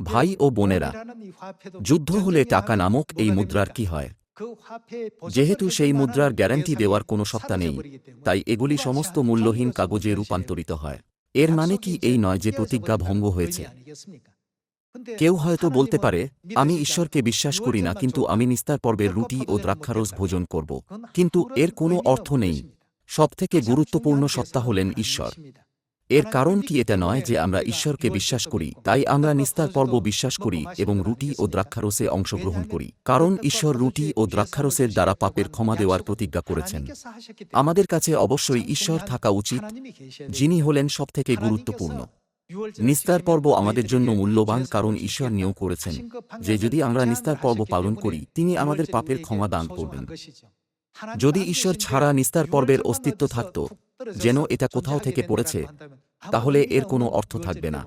ভাই ও বোনেরা, যুদ্ধ হলে টাকা নামক এই মুদ্রার কি হয়? যেহেতু সেই মুদ্রার গ্যারান্টি দেওয়ার কোনো সত্তা নেই, তাই এগুলি সমস্ত মূল্যহীন কাগজে রূপান্তরিত হয়। এর মানে কি এই নয় যে প্রতিজ্ঞা ভঙ্গ হয়েছে? কেউ হয়তো বলতে পারে, আমি ঈশ্বরকে বিশ্বাস করি না, কিন্তু আমি নিস্তার পর্বের রুটি ও দ্রাক্ষারস ভোজন করব। কিন্তু এর কোনো অর্থ নেই। সবথেকে গুরুত্বপূর্ণ সত্তা হলেন ঈশ্বর। এর কারণ কি এটা নয় যে আমরা ঈশ্বরকে বিশ্বাস করি, তাই আমরা নিস্তার পর্ব বিশ্বাস করি এবং রুটি ও দ্রাক্ষারসে অংশগ্রহণ করি। কারণ ঈশ্বর রুটি ও দ্রাক্ষারসের দ্বারা পাপের ক্ষমা দেওয়ার প্রতিজ্ঞা করেছেন। আমাদের কাছে অবশ্যই ঈশ্বর থাকা উচিত, যিনি হলেন সবথেকে গুরুত্বপূর্ণ। নিস্তার পর্ব আমাদের জন্য মূল্যবান কারণ ঈশ্বর নিয়োগ করেছেন, যে যদি আমরা নিস্তার পর্ব পালন করি, তিনি আমাদের পাপের ক্ষমা দান করবেন। যদি ঈশ্বর ছাড়া নিস্তার পর্বের অস্তিত্ব থাকত, যেন এটা কোথাও থেকে পড়েছে তাহলে এর কোনো অর্থ থাকবে না।